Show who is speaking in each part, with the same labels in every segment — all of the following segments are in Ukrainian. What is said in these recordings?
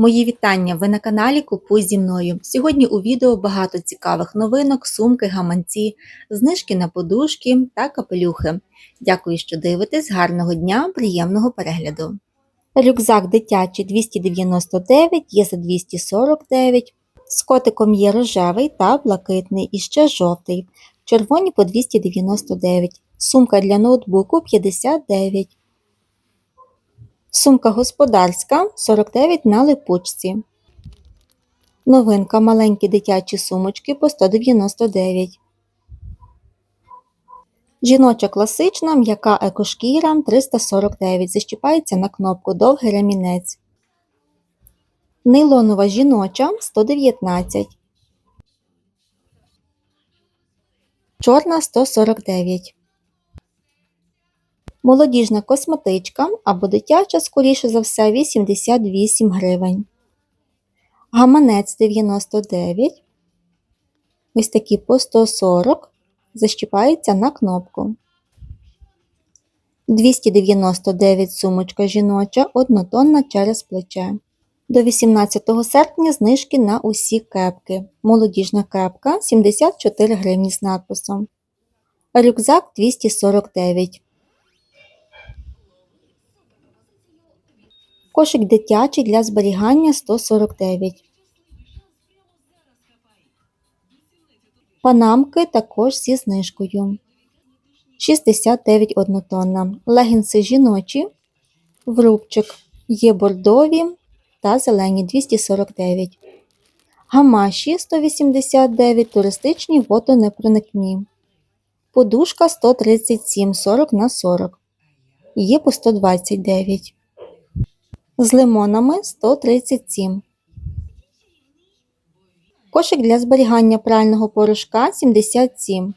Speaker 1: Мої вітання! Ви на каналі Купуй зі мною. Сьогодні у відео багато цікавих новинок, сумки, гаманці, знижки на подушки та капелюхи. Дякую, що дивитесь. Гарного дня, приємного перегляду. Рюкзак дитячий 299 є за 249. З котиком є рожевий та блакитний і ще жовтий. Червоні по 299. Сумка для ноутбуку 59. Сумка господарська 49 на липучці. Новинка маленькі дитячі сумочки по 199. Жіноча класична м'яка екошкіра 349. Защіпається на кнопку довгий ремінець. Нейлонова жіноча 119. Чорна 149. Молодіжна косметичка або дитяча, скоріше за все, 88 гривень. Гаманець 99. Ось такі по 140. Защіпається на кнопку. 299 сумочка жіноча, однотонна через плече. До 18 серпня знижки на усі кепки. Молодіжна кепка 74 гривні з надписом. Рюкзак 249. Кошик дитячий для зберігання 149. Панамки також зі знижкою. 69 однотонна. Легінси жіночі. Врубчик. Є бордові та зелені 249. Гамаші 189, туристичні водонепроникні. Подушка 137 40 на 40. Є по 129 з лимонами 137. Кошик для зберігання прального порошка 77.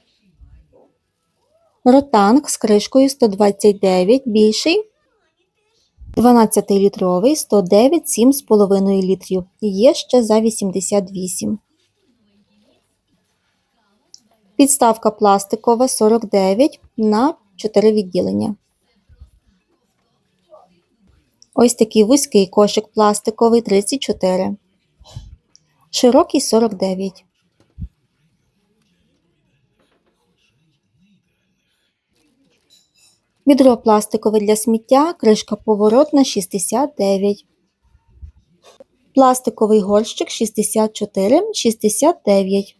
Speaker 1: Ротанг з кришкою 129 більший. 12-літровий 109 7,5 літрів. Є ще за 88. Підставка пластикова 49 на 4 відділення. Ось такий вузький кошик пластиковий 34. Широкий 49. Відро пластикове для сміття, кришка поворотна 69. Пластиковий горщик 64, 69.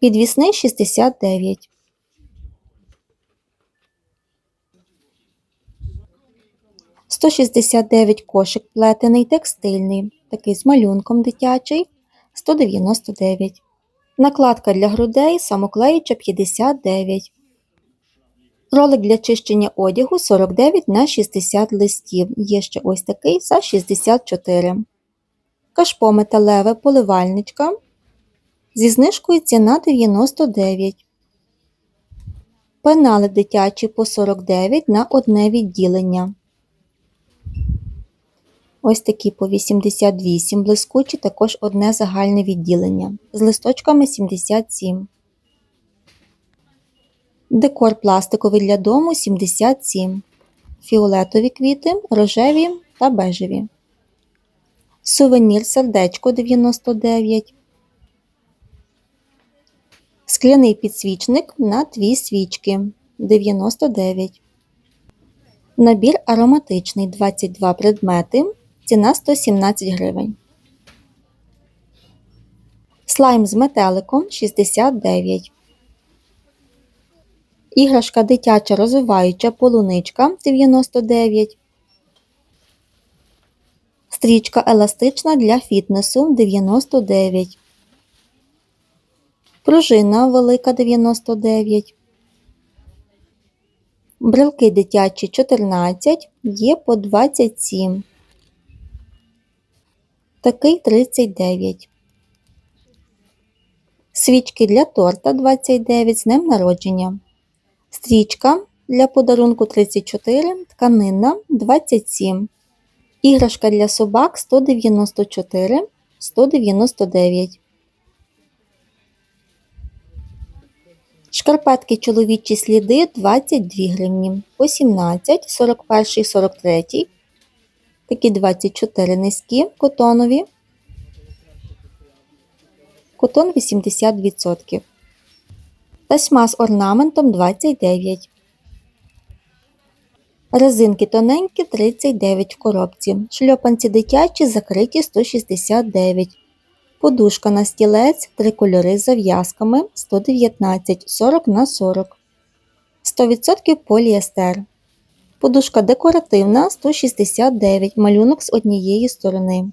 Speaker 1: Підвісний 69. Сто шістдесят дев'ять кошик плетений текстильний, такий з малюнком дитячий 199. Накладка для грудей самоклеюча 59. Ролик для чищення одягу 49 на 60 листів. Є ще ось такий за 64. Кашпо металеве поливальничка. Зі знижкою ціна 99. Пенали дитячі по 49 на одне відділення. Ось такі по 88 блискучі, також одне загальне відділення. З листочками 77. Декор пластиковий для дому 77. Фіолетові квіти, рожеві та бежеві. Сувенір сердечко 99. Скляний підсвічник на дві свічки 99. Набір ароматичний 22 предмети. Ціна 117 гривень. Слайм з метеликом 69. Іграшка дитяча розвиваюча полуничка 99. Стрічка еластична для фітнесу 99. Пружина велика 99. Брелки дитячі 14, є по 27. Такий 39. Свічки для торта 29 з днем народження. Стрічка для подарунку 34, тканина 27. Іграшка для собак 194, 199. Шкарпетки чоловічі сліди 22 гривні, по 17, 41, 43. Такі 24 низькі, котонові. Котон 80%. Тасьма з орнаментом 29. Резинки тоненькі 39 в коробці. Шльопанці дитячі закриті 169. Подушка на стілець, три кольори з зав'язками 119 40 на 40. 100% поліестер. Подушка декоративна 169 малюнок з однієї сторони.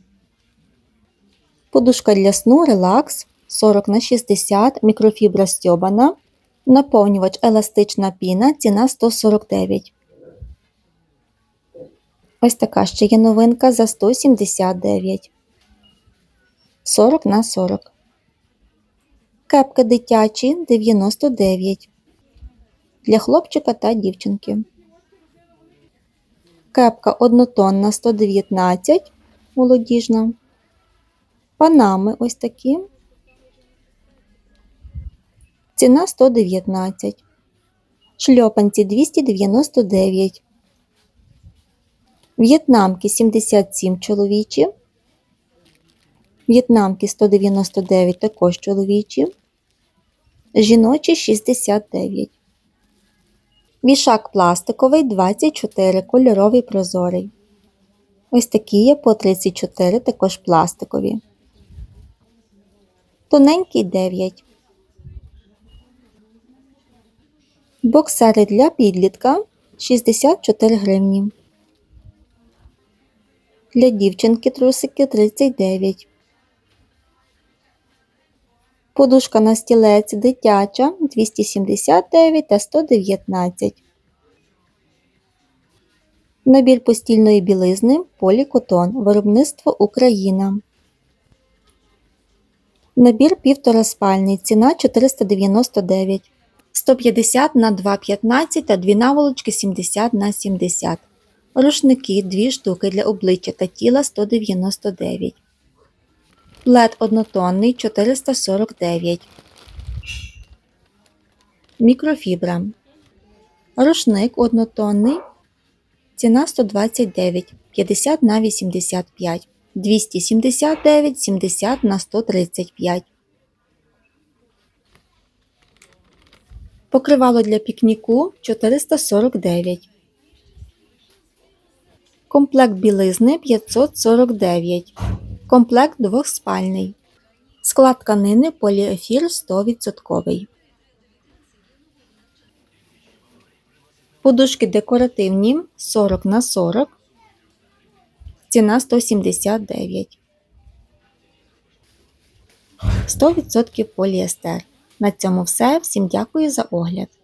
Speaker 1: Подушка для сну релакс 40 на 60 мікрофібра стьобана. Наповнювач еластична піна ціна 149. Ось така ще є новинка за 179. 40 на 40. Кепки дитячі 99. Для хлопчика та дівчинки. Кепка однотонна 119 молодіжна. Панами ось такі. Ціна 119. Шльопанці 299. В'єтнамки 77 чоловічі. В'єтнамки 199 також чоловічі. Жіночі 69. Вішак пластиковий 24 кольоровий прозорий. Ось такі є по 34 також пластикові. Тоненький 9. Боксери для підлітка 64 гривні. Для дівчинки трусики 39. Подушка на стілець дитяча 279 та 119. Набір постільної білизни Полікотон. Виробництво Україна. Набір півтора спальний. Ціна 499. 150 на 2,15 та дві наволочки 70 на 70. Рушники 2 штуки для обличчя та тіла 199. Плед однотонний 449. Мікрофібра. Рушник однотонний. Ціна 129 50 на 85. 279 70 на 135. Покривало для пікніку 449. Комплект білизни 549. Комплект двохспальний. Склад тканини поліефір 100%. Подушки декоративні 40 на 40. Ціна 179. 100% поліестер. На цьому все. Всім дякую за огляд.